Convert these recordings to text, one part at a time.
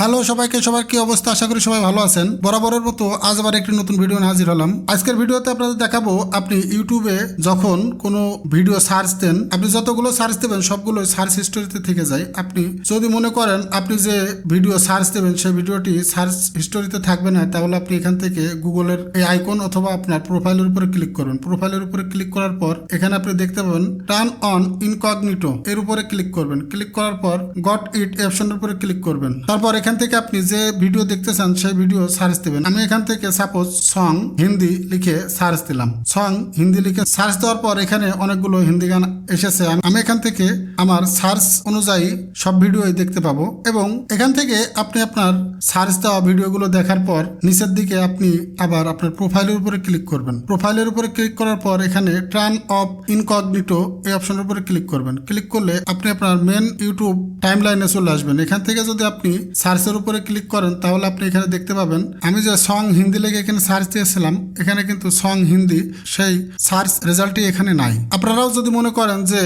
Hello সবাইকে, সবার কি অবস্থা? আশা করি সবাই ভালো আছেন। বরাবরের মতো আজ আবার একটি নতুন ভিডিও নিয়ে হাজির হলাম। আজকের ভিডিওতে আপনাদের দেখাবো, আপনি ইউটিউবে যখন কোনো ভিডিও সার্চ দেন, আপনি যতগুলো সার্চ দেবেন, সবগুলো সার্চ হিস্টোরিতে থেকে যায়। আপনি যদি মনে করেন, আপনি যে ভিডিও সার্চ দেবেন, সেই ভিডিওটি সার্চ হিস্টোরিতে থাকবে না, তাহলে আপনি এখান থেকে গুগলের এই আইকন অথবা আপনার প্রোফাইলের উপরে ক্লিক করবেন প্রোফাইলের উপরে ক্লিক করার পর, এখানে আপনি দেখতে পাবেন টার্ন অন ইনকগনিটো এর উপরে ক্লিক করবেন। ক্লিক করার পর গট ইট অপশনের উপরে ক্লিক করবেন। তারপর এখান থেকে আপনি যে ভিডিও দেখতে চান সেই ভিডিও সার্চ দেবেন। আমি এখান থেকে সাপোজ সং হিন্দি লিখে সার্চ দিলাম। সং হিন্দি লিখে সার্চ দেওয়ার পর এখানে অনেকগুলো হিন্দি গান এসেছে। আমি- এখান থেকে আমার সার্চ অনুযায়ী সব ভিডিওই দেখতে পাবো এবং এখান থেকে আপনি আপনার সার্চ দেওয়া ভিডিওগুলো দেখার পর নিচের দিকে আপনি আবার আপনার প্রোফাইলের উপরে ক্লিক করবেন। প্রোফাইলের উপরে ক্লিক করার পর এখানে টার্ন অফ ইনকগনিটো এই অপশনের উপরে ক্লিক করবেন। ক্লিক করলে আপনি আপনার মেন ইউটিউব টাইম লাইনে চলে আসবেন। এখান থেকে যদি আপনি সার্চের উপরে ক্লিক করেন, তাহলে আপনি এখানে দেখতে পাবেন। আমি যে সং হিন্দি লেগে এখানে সার্চ দিয়েছিলাম, এখানে কিন্তু সং হিন্দি, সেই সার্চ রেজাল্টই এখানে নাই। আপনারাও যদি মনে করেন যে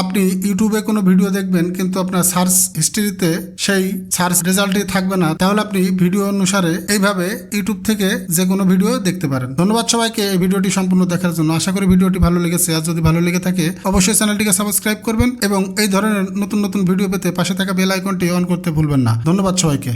আপনি ইউটিউবে কোনো ভিডিও দেখবেন, কিন্তু আপনার সার্চ হিস্ট্রিতে সেই সার্চ রেজাল্টই থাকবে না, তাহলে আপনি ভিডিও অনুসারে এইভাবে ইউটিউব থেকে যে কোনো ভিডিও দেখতে পারেন। ধন্যবাদ সবাইকে এই ভিডিওটি সম্পূর্ণ দেখার জন্য। আশা করি ভিডিওটি ভালো লেগেছে। আর যদি ভালো লেগে থাকে, অবশ্যই চ্যানেলটিকে সাবস্ক্রাইব করবেন এবং এই ধরনের নতুন নতুন ভিডিও পেতে পাশে থাকা বেল আইকনটি অন করতে ভুলবেন না। ধন্যবাদ সবাইকে